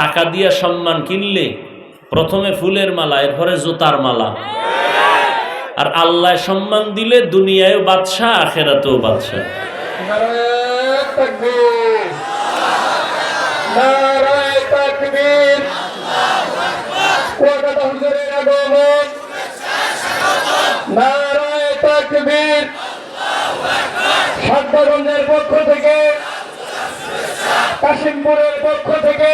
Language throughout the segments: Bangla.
টাকা দিয়ে সম্মান কিনলে প্রথমে ফুলের মালা, এরপরে জুতার মালা। আর আল্লাহ সম্মান দিলে দুনিয়ায়ও বাদশাহ, আখেরাতেও বাদশাহ। পক্ষ থেকে, কাশিমপুরের পক্ষ থেকে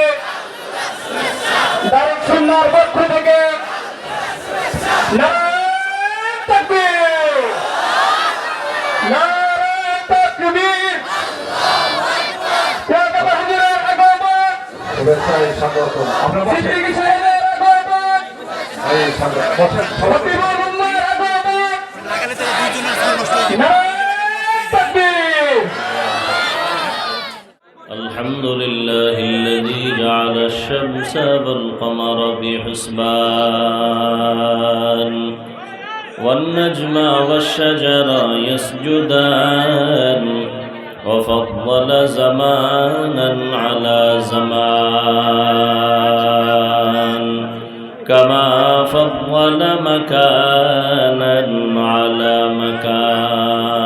আগমন। শুভেচ্ছায় স্বাগতম। আপনার الحمد لله الذي جعل الشمس والقمر بحسبان والنجم والشجر يسجدان وفضل زمانا على زمان كما فضل مكانا على مكان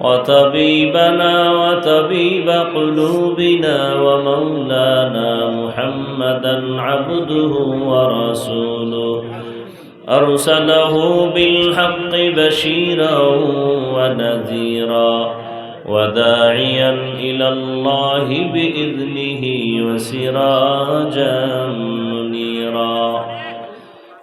وطبيبنا وطبيب قلوبنا ومولانا محمدا عبده ورسوله. أرسله بالحق بشيرا ونذيرا وداعيا إلى الله بإذنه وسراجا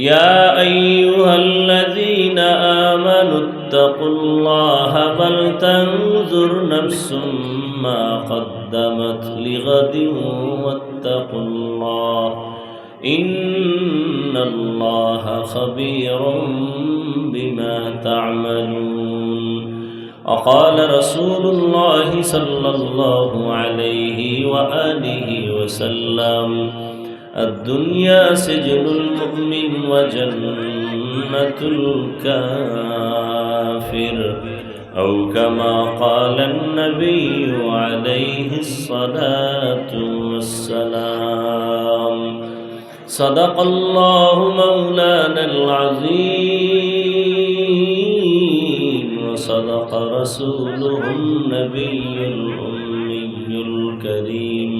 يا أيها الذين آمنوا اتقوا الله فلتنظر نفس ما قدمت لغد واتقوا الله إن الله خبير بما تعملون. وقال رسول الله صلى الله عليه وآله وسلم الدنيا سجن المؤمن وجنة الكافر. أو كما قال النبي عليه الصلاة والسلام. صدق الله مولانا العظيم. وصدق رسوله النبي الأمي الكريم.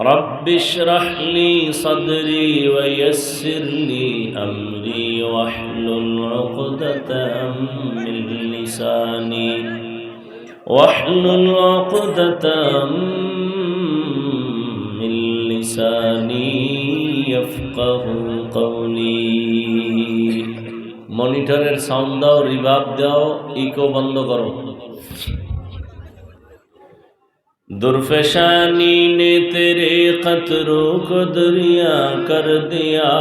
رب اشرح لي صدري ويسر لي أمري واحلل عقدة من لساني واحلل عقدة من لساني يفقه قولي মনিটরের সাউন্ড দাও রিভাব দাও ইকো বন্ধ করো درفشانی نے تیرے قطروں کو دریا کر دیا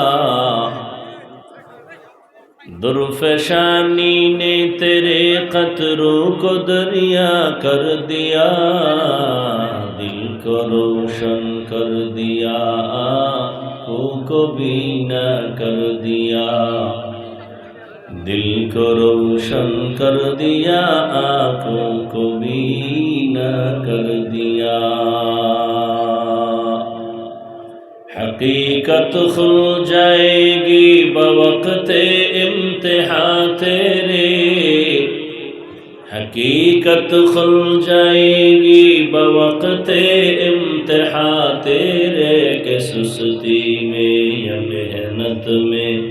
درفشانی نے تیرے قطروں کو دریا کر دیا دل کو روشن کر دیا آنکھوں کو بینا کر دیا दिल को रोशन कर दिया आंखों को बीना कर दिया हकीकत खुल जाएगी बवक्त इम्तिहान तेरे हकीकत खुल जाएगी बवक्त इम्तिहा तेरे के सुस्ती में या मेहनत में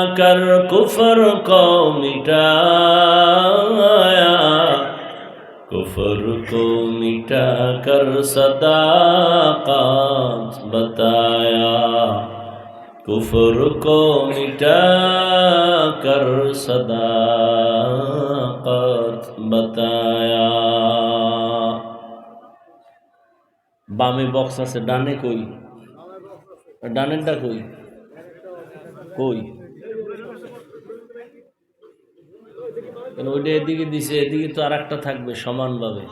आकर कुफर को मिटाया कुफर को मिटा कर सदाकत बताया कुफर को मिटा कर सदाकत बताया বামে বক্স আছে ডানে কই ডানেরটা কই কই কেন ওইটা এদিকে দিছে, এদিকে তো আর একটা থাকবে সমানভাবে।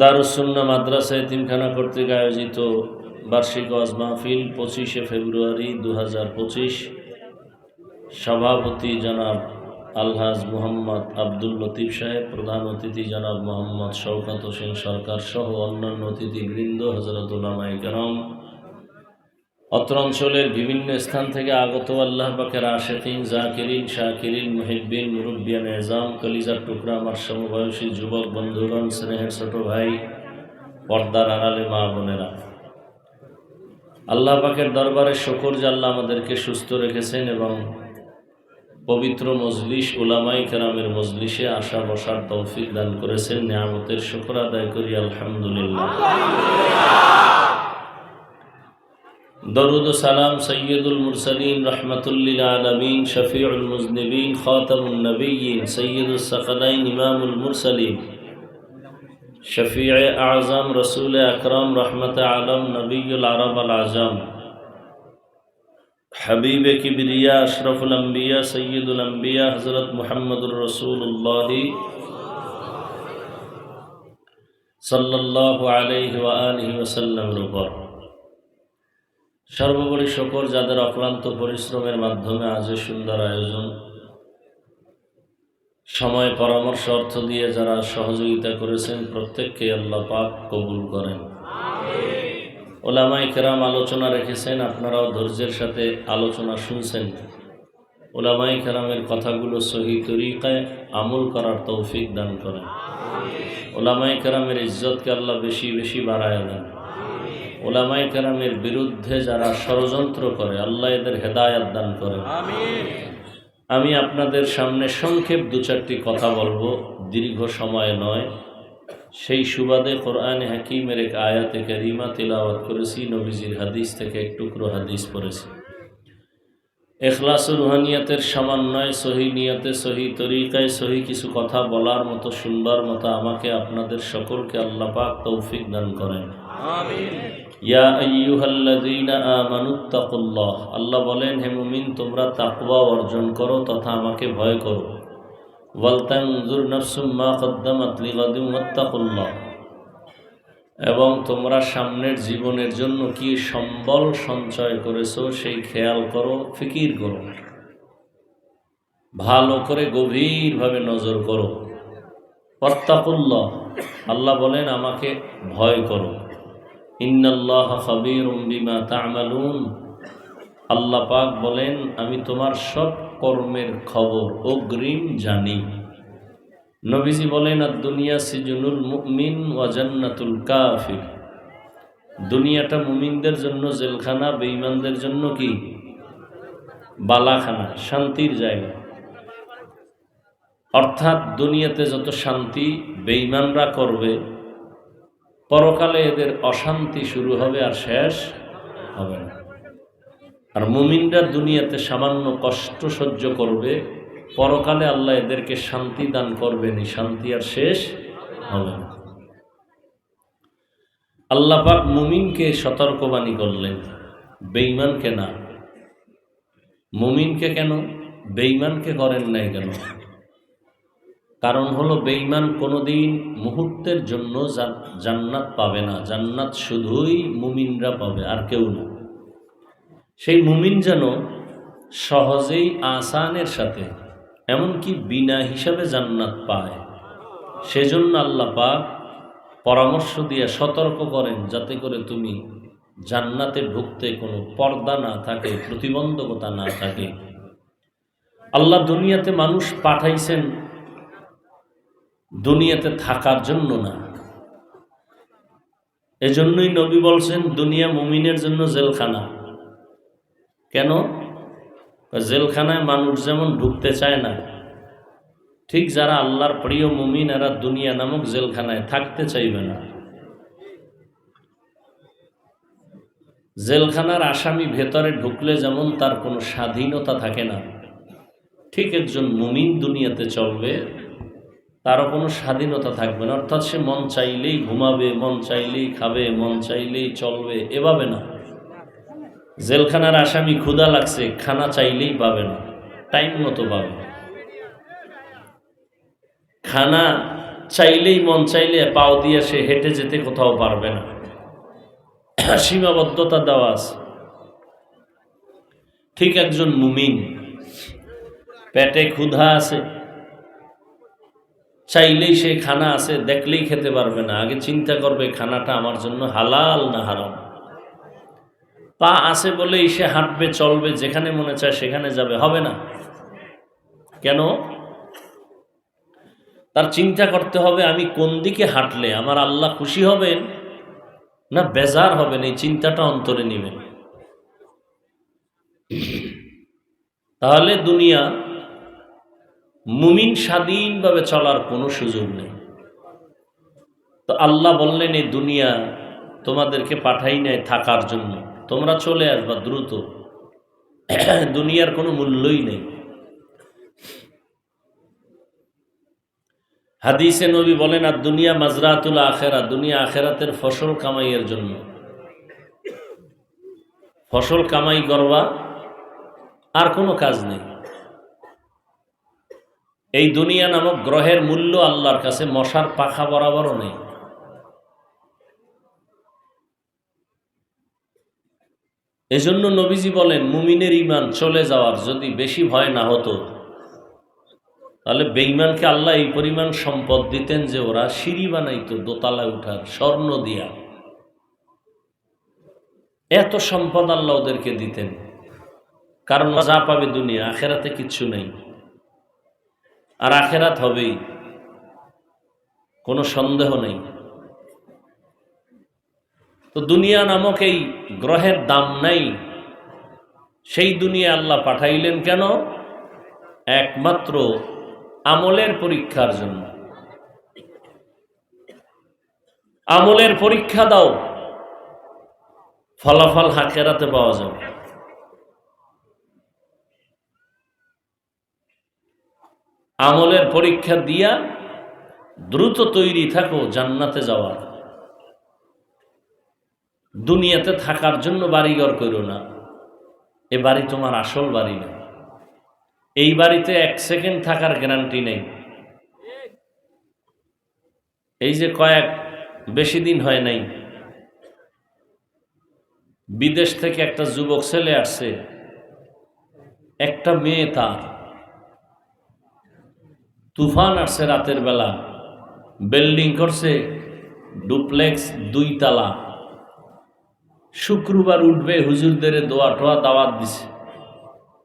দারুসুন্না মাদ্রাসা এতিমখানা কর্তৃক আয়োজিত বার্ষিক ওয়াজ মাহফিল পঁচিশে ফেব্রুয়ারি দু হাজার পঁচিশ। সভাপতি জনাব আলহাজ মোহাম্মদ আব্দুল লতিফ সাহেব, প্রধান অতিথি জনাব মোহাম্মদ শওকত হোসেন সরকার সহ অন্যান্য অতিথিবৃন্দ হজরত উলামাই করম। অত্র অঞ্চলের বিভিন্ন স্থান থেকে আগত আল্লাহ পাকের আশেকিন, জাকিরিন, শাকিরিন, মুহিব্বিন মুরব্বিয়ান এজাম কলিজার টুকরা আমার সমবয়সী যুবক, বন্ধুগণ, স্নেহের ছোট ভাই, পর্দার আড়ালে মা বোনেরা। আল্লাহ পাকের দরবারে শকর আল্লাহ আমাদেরকে সুস্থ রেখেছেন এবং পবিত্র মজলিস ওলামাই কেরামের মজলিসে আসা বসার তৌফিক দান করেছেন। নিয়ামতের শুকর আদায় করি, আলহামদুলিল্লাহ। درود سلام سید المرسلین رحمت للعالمین شفیع المذنبین خاتم النبیین سید السقلین امام المرسلین شفیع اعظم رسول اکرم رحمت عالم نبی العرب العظم حبیب کبریا اشرف الانبیاء سید الانبیاء حضرت محمد الرسول اللہ صلی اللہ علیہ وآلہ وسلم ربر সর্বোপরি শকর যাদের অক্লান্ত পরিশ্রমের মাধ্যমে আজ এ সুন্দর আয়োজন। সময় পরামর্শ অর্থ দিয়ে যারা সহযোগিতা করেছেন প্রত্যেককে আল্লাহ পাক কবুল করেন। ওলামাই কেরাম আলোচনা রেখেছেন আপনারাও ধৈর্যের সাথে আলোচনা শুনছেন। ওলামাই কেরামের কথাগুলো সহি তরিকায় আমল করার তৌফিক দান করেন। ওলামাই কেরামের ইজ্জতকে আল্লাহ বেশি বেশি বাড়ায় দেন। ওলামাই কেরামের বিরুদ্ধে যারা ষড়যন্ত্র করে আল্লাহ এদের হেদায়াত দান করে। আমি আপনাদের সামনে সংক্ষেপ দু চারটি কথা বলব। দীর্ঘ সময় নয়। সেই সুবাদে কোরআন হাকিমের এক আয়াতে কারিমা তিলাওয়াত করেছি নবীজির হাদিস থেকে এক টুকরো হাদিস পড়েছি। এখলাস রুহানিয়াতের সামান্যয় সহি নিয়তে সহি তরিকায় সহি কিছু কথা বলার মতো শুনবার মতো আমাকে আপনাদের সকলকে আল্লাহ পাক তৌফিক দান করেন। আল্লাহ বলেন, হে মুমিন, তোমরা তাকওয়া অর্জন করো তথা আমাকে ভয় করো। মা কদ্দামাত এবং তোমরা সামনের জীবনের জন্য কি সম্বল সঞ্চয় করেছ সেই খেয়াল করো, ফিকির করো। ভালো করে গভীরভাবে নজর করো। ওয়াত্তাকুল্লাহ। আল্লাহ বলেন, আমাকে ভয় করো। ইন্নাল্লাহ খাবীরুম বিমা তা'মালুন। আল্লাহ পাক বলেন, আমি তোমার সব কর্মের খবর অগ্রিম জানি। নবীজি বলেন আর দুনিয়া সিজনুল মুমিন ওয়া জান্নাতুল কাফির। দুনিয়াটা মুমিনদের জন্য জেলখানা, বেঈমানদের জন্য কি? বালাখানা, শান্তির জায়গা। অর্থাৎ দুনিয়াতে যত শান্তি বেঈমানরা করবে পরকালে এদের অশান্তি শুরু হবে আর শেষ হবে না। আর মুমিনরা দুনিয়াতে সামান্য কষ্ট সহ্য করবে, পরকালে আল্লাহ এদেরকে শান্তি দান করবেন শান্তি আর শেষ হবে না। আল্লাহ পাক মুমিনকে সতর্কবাণী করলেন, বেঈমানকে না। মুমিনকে কেন? বেঈমানকে করেন নাই কেন? কারণ হলো বেঈমান কোনোদিন মুহূর্তের জন্য জান্নাত পাবে না। জান্নাত শুধুই মুমিনরা পাবে, আর কেউ না। সেই মুমিন যেন সহজেই আসানের সাথে, এমনকি বিনা হিসাবে জান্নাত পায়, সেজন্য আল্লাহ পাক পরামর্শ দিয়ে সতর্ক করেন, যাতে করে তুমি জান্নাতে ঢুকতে কোনো পর্দা না থাকে, প্রতিবন্ধকতা না থাকে। আল্লাহ দুনিয়াতে মানুষ পাঠাইছেন দুনিয়াতে থাকার জন্য না। এজন্যই নবী বলছেন, দুনিয়া মুমিনের জন্য জেলখানা। কেন? জেলখানায় মানুষ যেমন ঢুকতে চায় না, ঠিক যারা আল্লাহর প্রিয় মুমিন, এরা দুনিয়া নামক জেলখানায় থাকতে চাইবে না। জেলখানার আসামি ভেতরে ঢুকলে যেমন তার কোনো স্বাধীনতা থাকে না, ঠিক একজন মুমিন দুনিয়াতে চলবে তারও কোনো স্বাধীনতা থাকবে না। অর্থাৎ সে মন চাইলেই ঘুমাবে, মন চাইলেই খাবে, মন চাইলেই চলবে, এভাবে না। জেলখানার আসামি ক্ষুধা লাগছে, খানা চাইলেই পাবে না, টাইম মতো পাবে। খানা চাইলেই, মন চাইলে পাও দিয়ে সে হেঁটে যেতে কোথাও পারবে না। সীমাবদ্ধতা দেওয়া আছে। ঠিক একজন মুমিন, পেটে ক্ষুধা আছে চাইলেই সে খানা আছে, দেখলেই খেতে পারবে না। আগে চিন্তা করবে, খানাটা আমার জন্য হালাল না হারাম? পা আছে বলেই সে হাঁটবে, চলবে, যেখানে মনে চায় সেখানে যাবে, হবে না? কেন? তার চিন্তা করতে হবে, আমি কোন দিকে হাঁটলে আমার আল্লাহ খুশি হবেন না বেজার হবেন? এই চিন্তাটা অন্তরে নেবেন। তাহলে দুনিয়া মুমিন স্বাধীনভাবে চলার কোনো সুযোগ নেই। তো আল্লাহ বললেন এই দুনিয়া তোমাদেরকে পাঠাই নেয় থাকার জন্য। তোমরা চলে আসবা দ্রুত। দুনিয়ার কোনো মূল্যই নেই। হাদিসে নবী বলেন, আর দুনিয়া মাজরাতুল আখেরা, দুনিয়া আখেরাতের ফসল কামাইয়ের জন্য। ফসল কামাই করবা আর কোনো কাজ নেই। এই দুনিয়া নামক গ্রহের মূল্য আল্লাহর কাছে মশার পাখা বরাবরও নেই। এজন্য নবীজি বলেন, মুমিনের ইমান চলে যাওয়ার যদি বেশি ভয় না হতো, তাহলে বেঈমানকে আল্লাহ এই পরিমাণ সম্পদ দিতেন যে ওরা সিঁড়ি বানাইতো দোতলা উঠার, স্বর্ণ দিয়া। এত সম্পদ আল্লাহ ওদেরকে দিতেন। কারণ যা পাবে দুনিয়া, আখেরাতে কিচ্ছু নেই। আর আখেরাত হবেই। কোনো সন্দেহ নেই। তো দুনিয়া নামক এই গ্রহের দাম নাই। সেই দুনিয়া আল্লাহ পাঠাইলেন কেন? একমাত্র আমলের পরীক্ষার জন্য। আমলের পরীক্ষা দাও। ফলাফল হাকেরাতে পাওয়া যাবে। আমলের পরীক্ষা দিয়া দ্রুত তৈরি থাকো জান্নাতে যাওয়ার। দুনিয়াতে থাকার জন্য বাড়িঘর করো না। এ বাড়ি তোমার আসল বাড়ি না। এই বাড়িতে এক সেকেন্ড থাকার গ্যারান্টি নেই। এই যে কয়েক বেশি দিন হয় নাই। বিদেশ থেকে একটা যুবক ছেলে আসছে। একটা মেয়ে তার। তুফান আসছে রাতের বেলা। বিল্ডিং করছে ডুপ্লেক্স দুই তালা শুক্রবার উঠবে হুজুরদের দোয়া টোয়া দাওয়াত দিছে।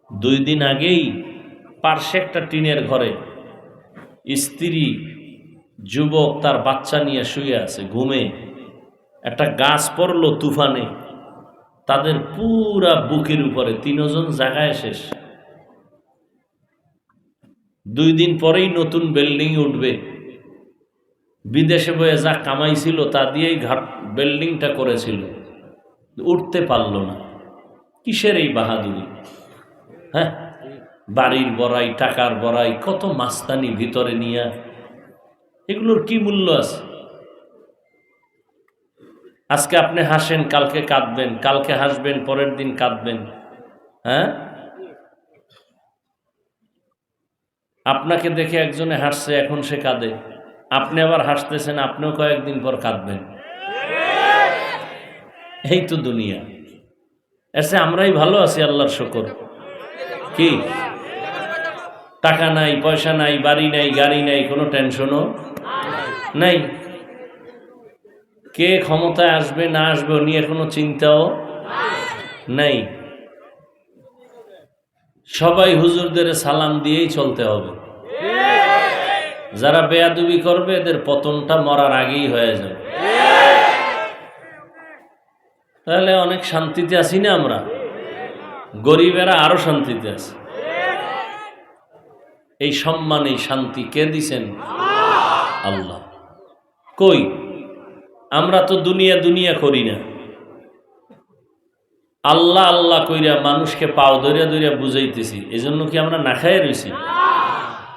দুই দিন আগেই পার্শ্বে একটা টিনের ঘরে স্ত্রী, যুবক তার বাচ্চা নিয়ে শুয়ে আছে, ঘুমে। একটা গাছ পড়ল তুফানে। তাদের পুরা বুকের উপরে তিনজন জায়গায় শেষ। দুই দিন পরেই নতুন বিল্ডিং উঠবে। বিদেশে বয়ে যা কামাইছিল তা দিয়েই ঘাট বিল্ডিংটা করেছিল। উঠতে পারল না। কিসের এই বাহাদুরি? হ্যাঁ? বাড়ির বড়াই, টাকার বড়াই, কত মাস্তানি ভিতরে নিয়ে। এগুলোর কি মূল্য আছে? আজকে আপনি হাসেন, কালকে কাঁদবেন, কালকে হাসবেন, পরের দিন কাঁদবেন। হ্যাঁ? আপনাকে দেখে একজনে হাসছে, এখন সে কাঁদে। আপনি আবার হাসতেছেন, আপনিও কয়েকদিন পর কাঁদবেন। এই তো দুনিয়া। এসে আমরাই ভালো আছি, আল্লাহর শকর। কি? টাকা নাই, পয়সা নাই, বাড়ি নাই, গাড়ি নাই, কোনো টেনশনও নাই? কে ক্ষমতায় আসবে, না আসবে, নিয়ে কোনো চিন্তাও নাই? সবাই হুজুরদের সালাম দিয়েই চলতে হবে। যারা বেয়াদুবি করবে, এদের পতনটা মরার আগেই হয়ে যাবে। তাহলে অনেক শান্তিতে আছি না আমরা? গরিবেরা আরও শান্তিতে আছে। এই সম্মান, এই শান্তি কে দিছেন? আল্লাহ। কই? আমরা তো দুনিয়া দুনিয়া করি না। আল্লাহ আল্লাহ কইরা মানুষকে পাও ধরিয়া ধরিয়া বুঝাইতেছি। এজন্য কি আমরা না খাইয়ে রয়েছি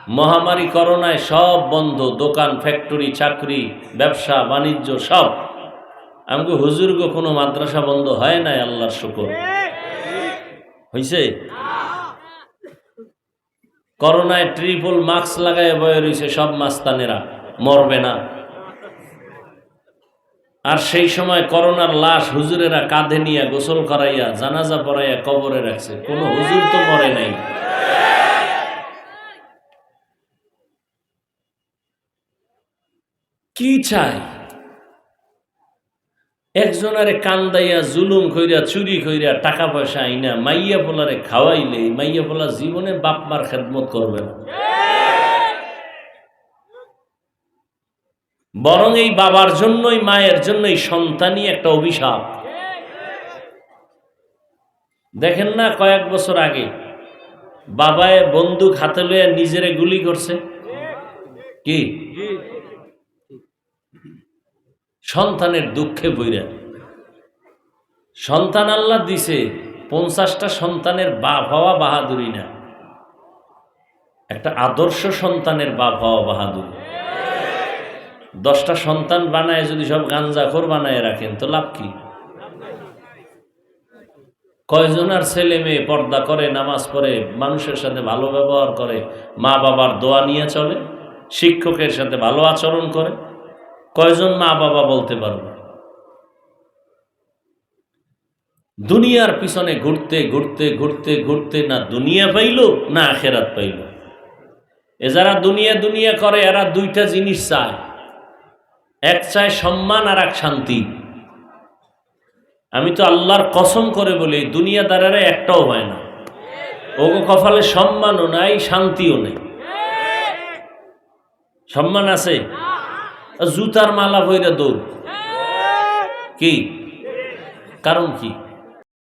মহামারী, করোনায় সব বন্ধ, দোকান ফ্যাক্টরি চাকরি, ব্যবসা, বাণিজ্য, সব। আমাকে হুজুর্গ কোনো মাদ্রাসা বন্ধ হয় নাই, আল্লাহর শুকর। হইছে? করোনায় ট্রিপল মাস্ক লাগায় বয়ে রয়েছে সব মাস্তানেরা। মরবে না। আর সেই সময় করোনার লাশ হুজুরেরা কাঁধে নিয়ে গোসল করাইয়া জানাজা পড়াইয়া কবরে রাখছে। কোনো হুজুর তো মরে নাই। কি চাই? একজনারে কান্দাইয়া জুলুম কইরা, চুরি কইরা টাকা পয়সা আইনা, মাইয়া পোলারে খাওয়াইলে মাইয়া পোলা জীবনে বাপ মার খেদমত করবে না। বরং এই বাবার জন্যই, মায়ের জন্যই সন্তানই একটা অভিশাপ। দেখেন না কয়েক বছর আগে বাবায় বন্দুক হাতে লইয়া নিজেরে গুলি করছে? কি? সন্তানের দুঃখে বইরা। সন্তান আল্লাহ দিছে, পঞ্চাশটা সন্তানের বাপ হওয়া বাহাদুরি না। একটা আদর্শ সন্তানের বাপ হওয়া বাহাদুরি। দশটা সন্তান বানায়, যদি সব গাঞ্জাখোর বানায় রাখেন, তো লাভ কি? কয়জনার ছেলে মেয়ে পর্দা করে, নামাজ পড়ে, মানুষের সাথে ভালো ব্যবহার করে মা বাবার দোয়া নিয়ে চলে, শিক্ষকের সাথে ভালো আচরণ করে, কয়জন মা বাবা বলতে পারবে? দুনিয়ার পিছনে ঘুরতে ঘুরতে ঘুরতে ঘুরতে না দুনিয়া পাইল, না আখেরাত পাইল। এ যারা দুনিয়া দুনিয়া করে, এরা দুইটা জিনিস চায়। এক চায় সম্মান আর এক শান্তি। আমি তো আল্লাহর কসম করে বলি দুনিয়া দ্বারারে একটাও হয় না। ওগো কপালে সম্মানও নাই, শান্তিও নেই। সম্মান আছে? জুতার মালা বইরা দৌড়। কি? কারণ কি?